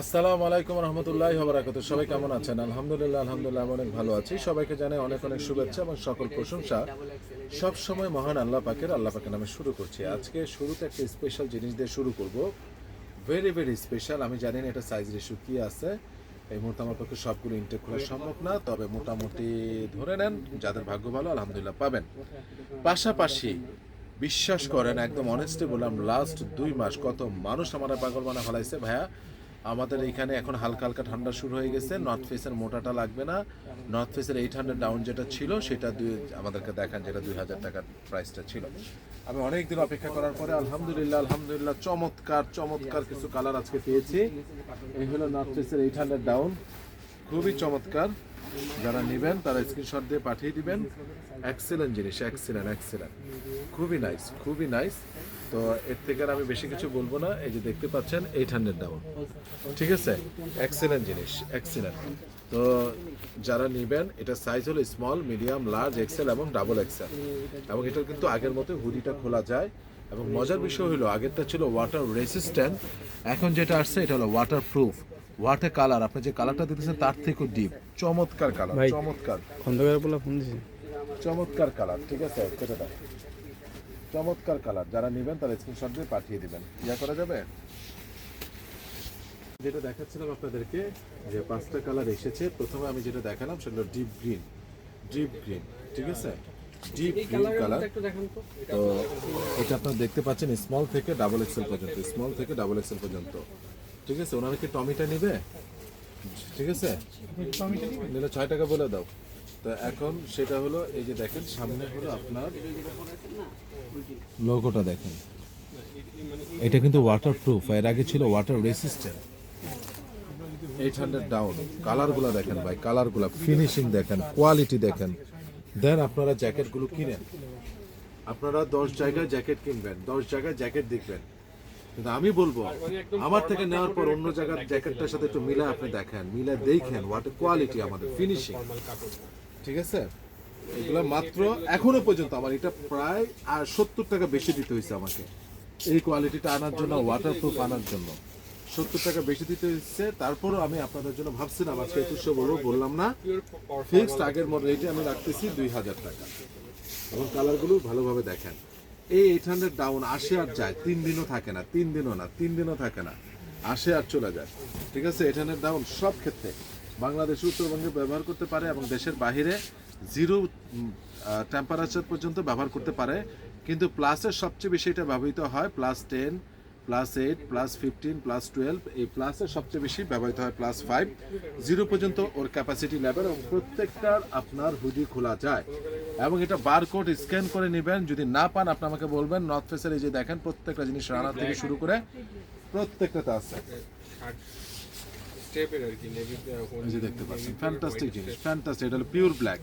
আসসালামু আলাইকুম রহমতুল্লাহ বরাকাত সবাই কেমন আছেন? আলহামদুলিল্লাহ আলহামদুলিল্লাহ, আমি অনেক ভালো আছি। সবাইকে জানাই অনেক অনেক শুভেচ্ছা এবং সকল প্রশংসা। সব সময় মহান আল্লাহ পাকের আল্লাহ পাকের নামে শুরু করছি। আজকে শুরুতে একটা স্পেশাল জিনিস দিয়ে শুরু করব। ভেরি ভেরি স্পেশাল আমি জানি না এটা সাইজ রেশু কি আছে। এই মুহূর্তে আমার পক্ষে সবগুলো ইনটেক করা সম্ভব না। তবে মোটামুটি ধরে নেন, যাদের ভাগ্য ভালো, আলহামদুলিল্লাহ পাবেন। পাশাপাশি বিশ্বাস করেন, একদম অনেস্টে বললাম লাস্ট দুই মাস কত মানুষ আমার পাগল বানা ফেলাইছে ভাইয়া। আমাদের এখানে এখন হালকা হালকা ঠান্ডা শুরু হয়ে গেছে নর্থ ফেসের মোটাটা লাগবে না। নর্থ ফেসের এইট হান্ড্রেড ডাউন যেটা ছিল, সেটা দুই আমাদেরকে দেখান যেটা দুই হাজার টাকার প্রাইসটা ছিল। আমি অনেক দিন অপেক্ষা করার পরে আলহামদুলিল্লাহ আলহামদুলিল্লাহ, চমৎকার চমৎকার কিছু কালার আজকে পেয়েছি। এই হলো নর্থ ফেসের এইট হান্ড্রেড ডাউন খুবই চমৎকার। যারা নেবেন, তারা স্ক্রিনশট দিয়ে পাঠিয়ে দিবেন। এক্সেলেন্ট জিনিস এক্সেলেন্ট এক্সেলেন্ট খুবই নাইস খুবই নাইস তো এর থেকে আর আমি বেশি কিছু বলব না। এই যে দেখতে পাচ্ছেন এইট হান্ড্রেড ডাউন ঠিক আছে? এক্সেলেন্ট জিনিস এক্সেলেন্ট তো যারা নেবেন এটা সাইজ হলো স্মল মিডিয়াম লার্জ এক্সেল এবং ডাবল এক্সেল এবং এটার কিন্তু আগের মতো হুডিটা খোলা যায়। এবং মজার বিষয় হলো আগেরটা ছিল ওয়াটার রেসিস্ট্যান্ট এখন যেটা আসছে এটা হলো ওয়াটার প্রুফ ওয়াটার কালার আপনি যে কালারটা দিতেছেন তার থেকেও ডিপ চমৎকার কালার চমৎকার। খন্দকার বলে ফোন দিছে। চমৎকার কালার ঠিক আছে? সেটা চমৎকার কালার যারা নেবেন তারা স্ক্রিনশট দিয়ে পাঠিয়ে দিবেন। ইয়া করা যাবে? যেটা দেখাচ্ছিলাম আপনাদেরকে যে পাঁচটা কালার এসেছে প্রথমে আমি যেটা দেখালাম সেটা ডিপ গ্রিন ডিপ গ্রিন ঠিক আছে? ডিপ গ্রিন কালার তো। এটা আপনারা দেখতে পাচ্ছেন স্মল থেকে ডাবল এক্সেল পর্যন্ত স্মল থেকে ডাবল এক্সেল পর্যন্ত। ঠিক আছে? ওনারা কি টমিটা নেবে? ঠিক আছে? নিলে ছয় টাকা বলে দাও। তো এখন সেটা হলো, এই যে দেখেন, সামনে হলো আপনার লোগোটা দেখেন। এটা কিন্তু ওয়াটার প্রুফ এর আগে ছিল water resistant eight hundred down কালারগুলো দেখেন ভাই কালারগুলো ফিনিশিং দেখেন কোয়ালিটি দেখেন। দেন আপনারা জ্যাকেটগুলো কিনেন। আপনারা দশ জায়গায় জ্যাকেট কিনবেন, দশ জায়গায় জ্যাকেট দেখবেন। কিন্তু আমি বলব, আমার থেকে নেওয়ার পর অন্য জায়গার জ্যাকেটটার সাথে একটু মিলে আপনি দেখেন, মিলে দেখেন হোয়াট কোয়ালিটি আমাদের ফিনিশিং ঠিক আছে? এগুলো মাত্র এখনও পর্যন্ত আমার, এটা প্রায়, আর সত্তর টাকা বেশি দিতে হয়েছে আমাকে। এই কোয়ালিটিটা আনার জন্য ওয়াটারপ্রুফ আনার জন্য। সত্তর টাকা বেশি দিতে হচ্ছে তারপরও আমি আপনাদের জন্য ভাবছিলাম আজকে একুশশো বলব, বললাম না। ফিক্সড আগের মতো রেটে আমি রাখতেছি দুই হাজার টাকা। এবং কালারগুলো ভালোভাবে দেখেন। এই এইট হান্ড্রেড ডাউন আসে আর যায়, তিন দিনও থাকে না, তিন দিনও না, তিন দিনও থাকে না, আসে আর চলে যায়। ঠিক আছে? এইট হান্ড্রেড ডাউন সব ক্ষেত্রে। বাংলাদেশ উত্তরবঙ্গে ব্যবহার করতে পারে এবং দেশের বাহিরে জিরো টেম্পারেচার পর্যন্ত ব্যবহার করতে পারে। কিন্তু প্লাসের সবচেয়ে বেশি এটা ব্যবহৃত হয় plus ten plus eight plus fifteen plus twelve এই প্লাসের সবচেয়ে বেশি ব্যবহৃত হয় প্লাস ফাইভ জিরো পর্যন্ত ওর ক্যাপাসিটি লেভেল এবং প্রত্যেকটার আপনার হুডি খোলা যায়। এবং এটা বারকোড স্ক্যান করে নেবেন। যদি না পান, আপনি আমাকে বলবেন। নর্থ ফেসের এই যে দেখেন, প্রত্যেকটা জিনিস রানার থেকে শুরু করে প্রত্যেকটাতে আছে। স্টেপের আর কি নেভি এই যে দেখতে পাচ্ছেন ফ্যান্টাস্টিক জিনিস ফ্যান্টাস্টিক এটা হলো পিওর ব্ল্যাক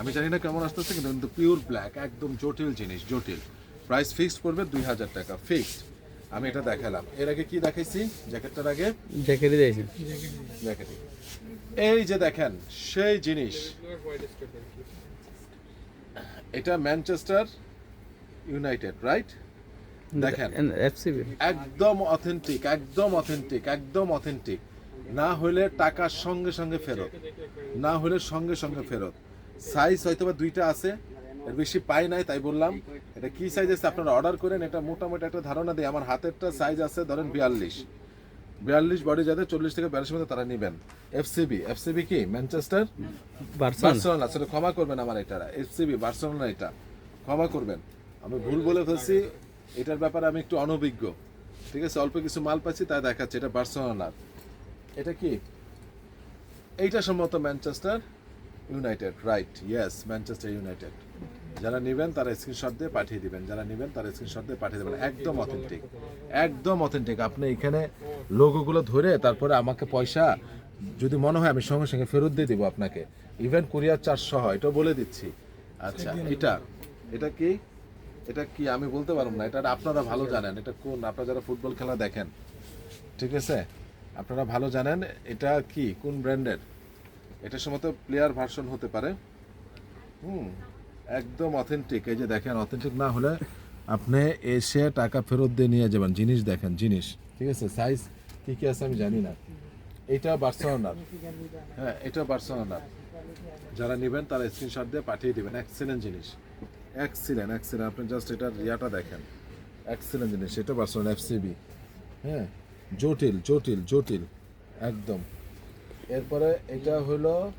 আমি জানি না কেমন আসতেছে কিন্তু কিন্তু পিওর ব্ল্যাক একদম জটিল জিনিস জটিল। প্রাইস ফিক্সড করবে দুই হাজার টাকা ফিক্সড আমি এটা দেখালাম। এর আগে কি দেখাইছি? জ্যাকেটটার আগে? জ্যাকেটই দিয়েছে জ্যাকেটে এই যে দেখেন সেই জিনিস। এটা ম্যানচেস্টার ইউনাইটেড রাইট দেখেন। একদম অথেন্টিক একদম অথেন্টিক একদম অথেন্টিক না হলে টাকার সঙ্গে সঙ্গে ফেরত। না হলে সঙ্গে সঙ্গে ফেরত। সাইজ হয়তো বা দুইটা আছে এর বেশি পাই নাই তাই বললাম। এটা কি সাইজ আছে আপনারা অর্ডার করেন এটা মোটামুটি একটা ধারণা দিই। আমার হাতেরটা সাইজ আছে ধরেন বিয়াল্লিশ। বিয়াল্লিশ বডি যাদের চল্লিশ থেকে বিয়াল্লিশ মধ্যে তারা নেবেন। এফসিবি এফসিবি কি? ম্যানচেস্টার বার্সেলোনা বার্সেলোনা সেটা ক্ষমা করবেন আমার এটা। এফসিবি বার্সেলোনা এটা। ক্ষমা করবেন। আমি ভুল বলে ফেলছি এটার ব্যাপারে আমি একটু অনভিজ্ঞ। ঠিক আছে অল্প কিছু মাল পাচ্ছি তাই দেখাচ্ছে। এটা বার্সেলোনার এটা কি? এইটা সম্ভবত Manchester United right yes Manchester United যারা নেবেন তারা স্ক্রিনশট দিয়ে পাঠিয়ে দিবেন। যারা নেবেন তারা স্ক্রিনশট দিয়ে পাঠিয়ে দেবেন। একদম অথেন্টিক একদম অথেন্টিক আপনি এখানে লোগোগুলো ধরে তারপরে আমাকে পয়সা যদি মনে হয় আমি সঙ্গে সঙ্গে ফেরত দিয়ে দিব আপনাকে। ইভেন কুরিয়ার চার্জ সহ এটা বলে দিচ্ছি। আচ্ছা এটা এটা কি? এটা কি? আমি বলতে পারব না। এটা আপনারা ভালো জানেন। এটা কোন? আপনারা যারা ফুটবল খেলা দেখেন ঠিক আছে? আপনারা ভালো জানেন, এটা কি? কোন ব্র্যান্ডের? এটা সম্ভবত প্লেয়ার ভার্সন হতে পারে। হুম, একদম অথেন্টিক এই যে দেখেন অথেন্টিক না হলে আপনি এসে টাকা ফেরত দিয়ে নিয়ে যাবেন। জিনিস দেখেন, জিনিস। ঠিক আছে সাইজ কি কি আছে আমি জানি না। এটা বার্সেলোনার। হ্যাঁ এটা বার্সেলোনার। যারা নেবেন তারা স্ক্রিনশট দিয়ে পাঠিয়ে দিবেন। এক্সিলেন্ট জিনিস। এক্সিলেন্ট এক্সিলেন্ট আপনি জাস্ট এটার ইয়াটা দেখেন। এক্সিলেন্ট জিনিস। এটা বার্সেলোনা এফসিবি হ্যাঁ জটিল জটিল জটিল। একদম। এরপরে এটা হলো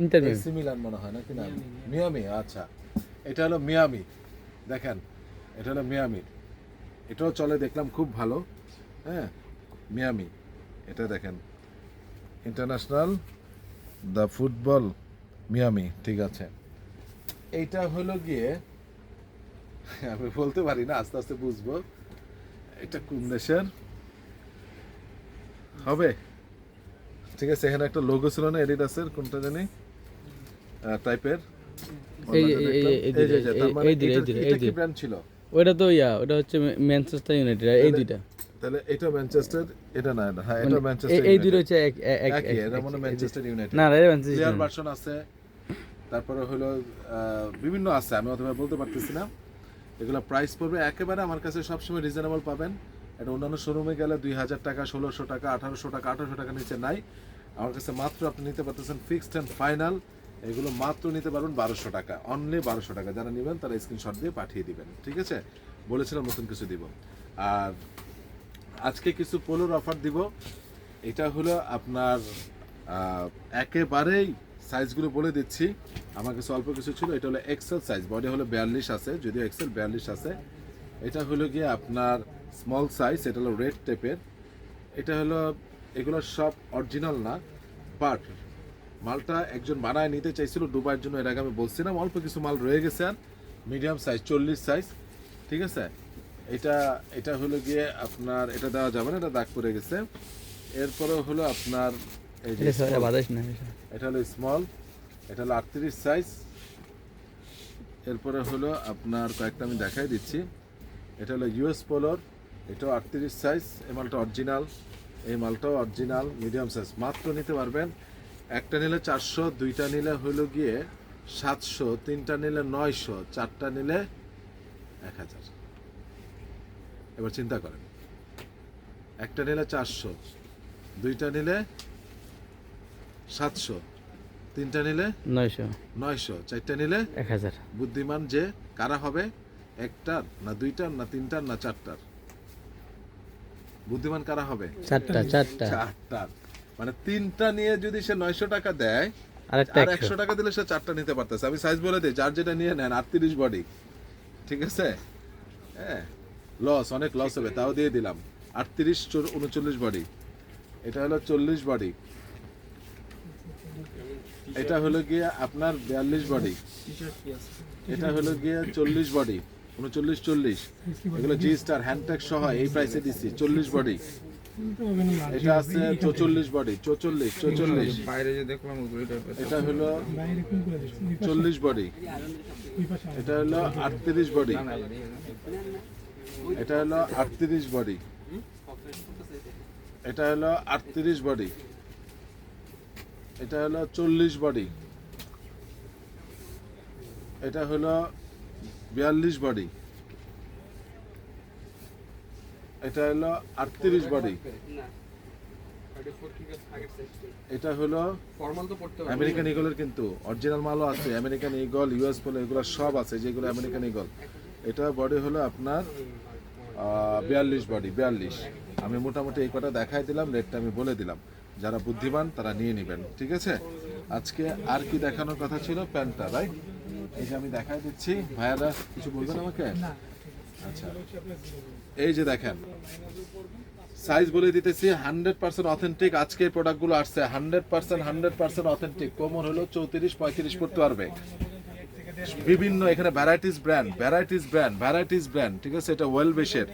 ইন্টারভিউ এসি মিলান মনে হয় নাকি? না। মিয়ামি আচ্ছা। এটা হলো মিয়ামি। দেখেন এটা হলো মিয়ামি। এটাও চলে দেখলাম খুব ভালো। হ্যাঁ মিয়ামি। এটা দেখেন। ইন্টারন্যাশনাল দ্য ফুটবল মিয়ামি ঠিক আছে। এইটা হলো গিয়ে আমি বলতে পারি না আস্তে আস্তে বুঝব। এটা কোন দেশের? হবে। ঠিক আছে এখানে একটা লোগো ছিল না এডিডাসের কোনটা জানি? টাইপের এই যে- এই- এই- এই দুইটা, এই- এই এই দুইটা, এই কি ব্র্যান্ড ছিল? ওটা তো ইয়া ওটা হচ্ছে ম্যানচেস্টার ইউনাইটেড এই দুইটা। তাহলে এটা ম্যানচেস্টার এটা না হ্যাঁ এটা মানে ম্যানচেস্টার এই- দুটো হচ্ছে এক এক- এটা মনে ম্যানচেস্টার ইউনাইটেড না এটা ম্যানচেস্টার ভার্সন আছে তারপরে হলো বিভিন্ন আছে আমি অথবা বলতে পারতেছি না। এগুলো প্রাইস পড়বে একেবারে আমার কাছে সবসময় রিজনেবল পাবেন। এটা অন্যান্য শোরুমে গেলে দুই হাজার টাকা, ষোলোশো টাকা, আঠারোশো টাকা আঠারোশো টাকা নিচে নাই। আমার কাছে মাত্র আপনি নিতে পারতেছেন ফিক্সড অ্যান্ড ফাইনাল এগুলো মাত্র নিতে পারবেন বারোশো টাকা। অনলি বারোশো টাকা। যারা নেবেন, তারা স্ক্রিনশট দিয়ে পাঠিয়ে দিবেন। ঠিক আছে? বলেছিলাম নতুন কিছু দিব। আর আজকে কিছু পোলোর অফার দিব। এটা হলো আপনার একেবারেই সাইজগুলো বলে দিচ্ছি। আমার কাছে অল্প কিছু ছিল। এটা হলো এক্সেল সাইজ বডি হলো বিয়াল্লিশ আছে। যদিও এক্সেল বিয়াল্লিশ আছে। এটা হলো গিয়ে আপনার স্মল সাইজ এটা হলো রেড টেপের এটা হলো এগুলো সব অরিজিনাল না বাট মালটা একজন বানায় নিতে চাইছিল দুবাইয়ের জন্য এর আগে আমি বলছিলাম অল্প কিছু মাল রয়ে গেছে আর মিডিয়াম সাইজ চল্লিশ সাইজ ঠিক আছে? এটা এটা হলো গিয়ে আপনার এটা দেওয়া যাবে না এটা দাগ পড়ে গেছে। এরপরে হলো আপনার এই যে। এটা হলো স্মল। এটা হলো আটত্রিশ সাইজ এরপরে হলো আপনার কয়েকটা আমি দেখাই দিচ্ছি। এটা হলো ইউএস পোলোর এটাও আটত্রিশ সাইজ এই মালটা অরিজিনাল এই মালটাও অরিজিনাল মিডিয়াম সাইজ মাত্র নিতে পারবেন একটা নিলে চারশো দুইটা নিলে হলো গিয়ে সাতশো তিনটা নিলে নয়শো চারটা নিলে এক হাজার এবার চিন্তা করেন একটা নিলে চারশো দুইটা নিলে সাতশো তিনটা নিলে নয়শো। নয়শো চারটা নিলে এক হাজার বুদ্ধিমান যে কারা হবে একটার না দুইটার না তিনটার না চারটার। বুদ্ধিমান কারা হবে? চারটা চারটা। চারটার মানে তিনটা নিয়ে যদি সে নয়শো টাকা দেয় আর একশো। টাকা দিলে সে চারটা নিতে পারতেছে। আমি সাইজ বলে দিই যার যেটা নিয়ে নেন আটত্রিশ বডি ঠিক আছে? হ্যাঁ। লস অনেক লস হবে তাও দিয়ে দিলাম। আটত্রিশ উনচল্লিশ বডি এটা হলো চল্লিশ বডি এটা হলো গিয়ে আপনার বিয়াল্লিশ বডি এটা হলো গিয়ে চল্লিশ বডি উনচল্লিশ চল্লিশ। এগুলো জি স্টার হ্যান্ডট্যাগ সহ এই প্রাইসে দিচ্ছি চল্লিশ বডি এটা আছে চৌচল্লিশ বডি চৌচল্লিশ চৌচল্লিশ বাইরে যে দেখলাম এটা হলো চল্লিশ বডি এটা হলো আটত্রিশ বডি এটা হলো আটত্রিশ বডি এটা হলো আটত্রিশ বডি এটা হলো চল্লিশ বডি এটা হলো বিয়াল্লিশ বডি এটা হলো আটত্রিশ বডি এটা হলো আমেরিকান ইগলের কিন্তু অরিজিনাল মালও আছে আমেরিকান ইগল ইউএস পোলো এগুলো সব আছে, যেগুলো আমেরিকান ইগল এটা বডি হলো আপনার বিয়াল্লিশ বডি বিয়াল্লিশ। আমি মোটামুটি এই কটা দেখাই দিলাম রেটটা আমি বলে দিলাম। যারা বুদ্ধিমান, তারা নিয়ে নেবেন, ঠিক আছে? আজকে আর কি দেখানোর কথা ছিল? প্যান্টটা রাইট এই যে আমি দেখাই দিচ্ছি। ভাইয়ারা কিছু বলবেন আমাকে? আচ্ছা। এই যে দেখেন সাইজ বলে দিতেছি হান্ড্রেড পার্সেন্ট অথেন্টিক আজকে এই প্রোডাক্টগুলো আসছে hundred percent hundred percent authentic কোমর হলো চৌত্রিশ পঁয়ত্রিশ পড়তে পারবে। বিভিন্ন এখানে varieties brand varieties brand varieties brand ঠিক আছে? এটা ওয়েল বেশের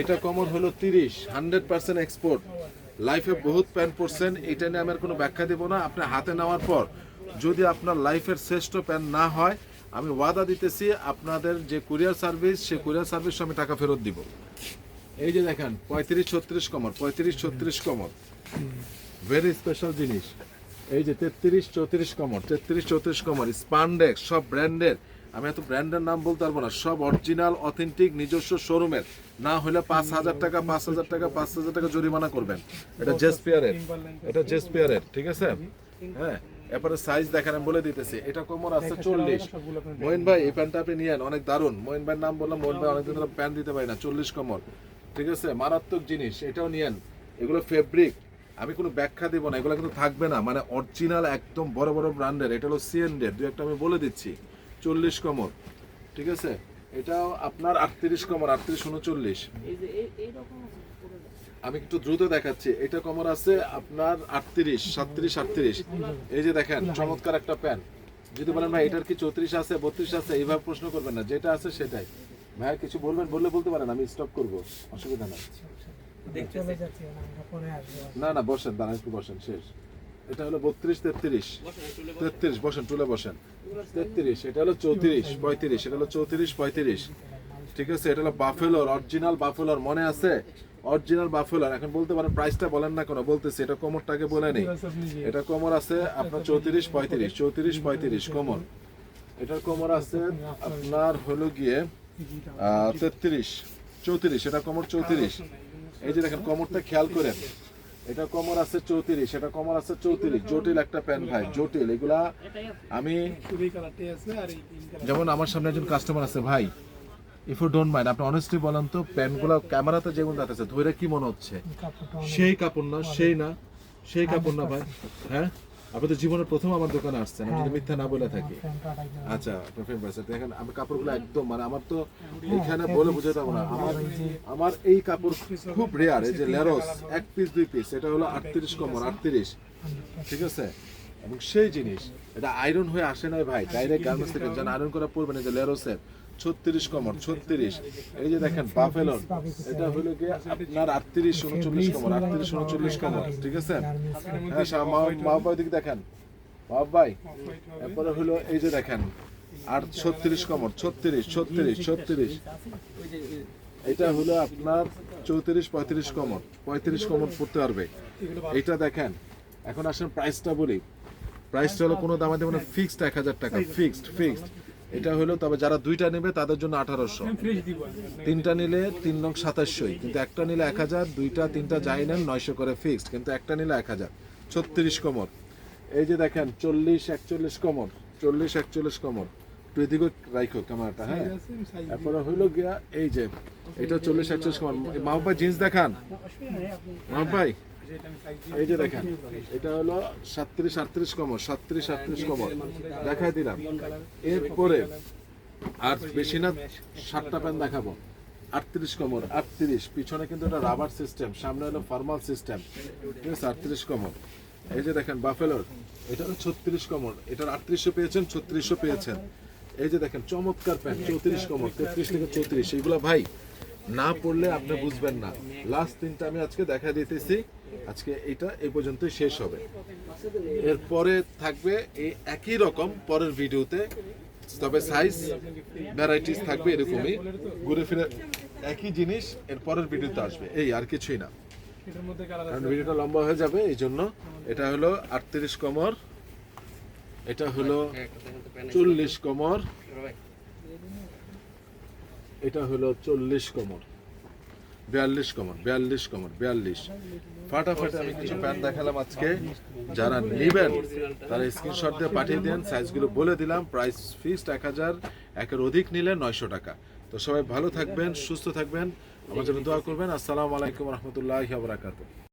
এটা কমন হলো তিরিশ হান্ড্রেড পার্সেন্ট এক্সপোর্ট লাইফে বহুত প্যান্ট পরছেন এটা নিয়ে আমি আর কোনো ব্যাখ্যা দেবো না। আপনি হাতে নেওয়ার পর যদি আপনার লাইফের শ্রেষ্ঠ প্যান্ট না হয়, আমি ওয়াদা দিতেছি আপনাদের যে কুরিয়ার সার্ভিস, সে কুরিয়ার সার্ভিস আমি টাকা ফেরত দিব। এই যে দেখেন, পঁয়ত্রিশ ছত্রিশ কমর, পঁয়ত্রিশ ছত্রিশ কমর। ভেরি স্পেশাল জিনিস। এই যে তেত্রিশ চৌত্রিশ কমর, তেত্রিশ চৌত্রিশ কমর স্পান্ডেক্স সব ব্র্যান্ডের। আমি এত ব্র্যান্ডের নাম বলতে পারব না, সব অরিজিনাল, অথেন্টিক, নিজস্ব শোরুমের। না হলে পাঁচ হাজার টাকা, পাঁচ হাজার টাকা, পাঁচ হাজার টাকা জরিমানা করবেন। এটা জেসপিয়ারের এটা জেসপিয়ারের ঠিক আছে? হ্যাঁ। এরপরে সাইজ দেখেন আমি বলে দিতেছি। এটা কোমর আছে? চল্লিশ। মহিন ভাই এই প্যান্টটা আপনি নিয়েন অনেক দারুণ। মহিন ভাইয়ের নাম বললাম মহিন ভাই অনেকদিন ধরে প্যান্ট দিতে পারি না চল্লিশ কোমর ঠিক আছে? মারাত্মক জিনিস এটাও নিয়েন এগুলো ফেব্রিক আমি কোনো ব্যাখ্যা দিব না এগুলো কিন্তু থাকবে না। মানে অরিজিনাল একদম বড় বড় ব্র্যান্ডের এটা হলো সিএনডের দু একটা আমি বলে দিচ্ছি। চল্লিশ কোমর ঠিক আছে? এটাও আপনার আটত্রিশ কোমর আটত্রিশ উনচল্লিশ। আমি একটু দ্রুত দেখাচ্ছি। এটা কমর আছে আপনার আটত্রিশ সাতত্রিশ আটত্রিশ। এই যে দেখেন চমৎকার একটা প্যান যদি বলেন ভাই এটার কি চৌত্রিশ আছে বত্রিশ আছে? এইভাবে প্রশ্ন করবেন না। যেটা আছে সেটাই। ভাই কিছু বলবেন? বললে বলতে পারেন আমি স্টপ করব। অসুবিধা নাই। না আমরা পরে আসব। না না বসেন দাঁড়ান একটু বসেন শেষ। এটা হলো বত্রিশ তেত্রিশ। তেত্রিশ বসেন তুলে বসেন। তেত্রিশ এটা হলো চৌত্রিশ পঁয়ত্রিশ এটা হলো চৌত্রিশ পঁয়ত্রিশ। ঠিক আছে এটা হলো বাফেলোর অরিজিনাল বাফেলোর মনে আছে? অরিজিনাল বাফেলোর এখন বলতে পারেন প্রাইসটা বলেন না কেন বলতেছি এটা কোমরটাকে বলে নেই। এটা কোমর আছে আপনার চৌত্রিশ পঁয়ত্রিশ চৌত্রিশ পঁয়ত্রিশ কোমর। এটার কোমর আছে আপনার হলো গিয়ে তেত্রিশ চৌত্রিশ এটা কোমর চৌত্রিশ। এই যে দেখেন কোমরটা খেয়াল করেন। এটা কোমর আছে চৌত্রিশ এটা কোমর আছে চৌত্রিশ। জটিল একটা প্যান্ট ভাই জটিল। এগুলা আমি যেমন আমার সামনে একজন কাস্টমার আছে ভাই ইফ ইউ ডোন্ট মাইন্ড আপনি অনেস্টলি বলেন তো প্যান্টগুলো ক্যামেরাতে যেমন দেখাচ্ছে ধরে কি মনে হচ্ছে? সেই কাপড় না সেই না সেই কাপড় না ভাই। হ্যাঁ? আপনি তো জীবনের প্রথম আমার দোকানে আসছেন আমি যদি মিথ্যা না বলে থাকি। আচ্ছা আপনার ফ্রেন্ড পাইছে দেখেন আমার কাপড়গুলো একদম মানে আমার তো এখানে বলে বোঝাতে পারব না। আমার আমার এই কাপড় খুব রেয়ার এই যে লেরোস এক পিস দুই পিস এটা হলো আটত্রিশ কমর আটত্রিশ। ঠিক আছে? এবং সেই জিনিস এটা আয়রন হয়ে আসে নাই ভাই। ডাইরেক্ট গার্মেন্টস থেকে যেন আয়রন করা পড়বে না যে লেরোসের ছত্রিশ কমর, ছত্রিশ। এই যে দেখেন, বাফেলন, এটা হলো গিয়ে আপনার আটত্রিশ, উনচল্লিশ কমর, আটত্রিশ, উনচল্লিশ কমর, ঠিক আছে? হ্যাঁ মা দিকে দেখেন। বাবা ভাই এরপরে হলো এই যে দেখেন আর ছত্রিশ কমর, ছত্রিশ ছত্রিশ ছত্রিশ। এটা হলো আপনার চৌত্রিশ, পঁয়ত্রিশ কমর পঁয়ত্রিশ কমর পড়তে পারবে। এটা দেখেন, এখন আসেন প্রাইসটা বলি। প্রাইসটা হলো কোনো দামে দেবে ফিক্সড এক হাজার টাকা ফিক্সড ফিক্সড এটা হলো তবে যারা দুইটা নেবে তাদের জন্য আঠারোশো। তিনটা নিলে তিন নং সাতাশশোই কিন্তু একটা নিলে এক হাজার দুইটা তিনটা যাই নেন নয়শো করে ফিক্সড কিন্তু একটা নিলে এক হাজার। ছত্রিশ কোমর। এই যে দেখেন চল্লিশ একচল্লিশ কোমর চল্লিশ একচল্লিশ কোমর। তুই এদিকে রাইখো ক্যামেরাটা হ্যাঁ? এরপরে হইল গিয়া এই যে এটা চল্লিশ একচল্লিশ কোমর। মাহবুব ভাই জিন্স দেখান। মাহবুব ভাই এই যে দেখেন, এটা হলো সাতত্রিশ আটত্রিশ কমর, সাতত্রিশ আটত্রিশ কমর। দেখাই দিলাম। এরপরে আর বেশি না, সাতটা প্যান দেখাবো। আটত্রিশ কমর, আটত্রিশ। পিছনে কিন্তু এটা রাবার সিস্টেম, সামনে হলো ফর্মাল সিস্টেম। ঠিক আছে, আটত্রিশ কমর। এই যে দেখেন, বাফেলোর, এটা হলো ছত্রিশ কমর। এটার আটত্রিশশো পেয়েছেন ছত্রিশশো পেয়েছেন। এই যে দেখেন, চমৎকার প্যান্ট, চৌত্রিশ কমর, তেত্রিশ থেকে চৌত্রিশ। এইগুলো ভাই না পড়লে আপনি বুঝবেন না। লাস্ট তিনটা আমি আজকে দেখা দিতেছি। আজকে এটা এই পর্যন্তই শেষ হবে। এরপরে থাকবে এই একই রকম পরের ভিডিওতে, তবে সাইজ ভ্যারাইটিস থাকবে এরকমই। ঘুরে ফিরে একই জিনিস এর পরের ভিডিওতে আসবে। এই আর কিছুই না। ভিডিওটা লম্বা হয়ে যাবে, এই জন্য এটা হলো আটত্রিশ কমর, এটা হলো চল্লিশ কমর। এটা হলো চল্লিশ কমর। বিয়াল্লিশ কমর বিয়াল্লিশ কমর, বিয়াল্লিশ। ফাটাফাটি আমি কিছু প্যান্ট দেখালাম আজকে। যারা নেবেন, তারা স্ক্রিনশট দিয়ে পাঠিয়ে দেন সাইজগুলো বলে দিলাম প্রাইস ফিক্সড এক হাজার, একের অধিক নিলে নয়শো টাকা। তো সবাই ভালো থাকবেন, সুস্থ থাকবেন। আমার জন্য দোয়া করবেন। আসসালামু আলাইকুম রহমতুল্লাহ বারাকাতুহ।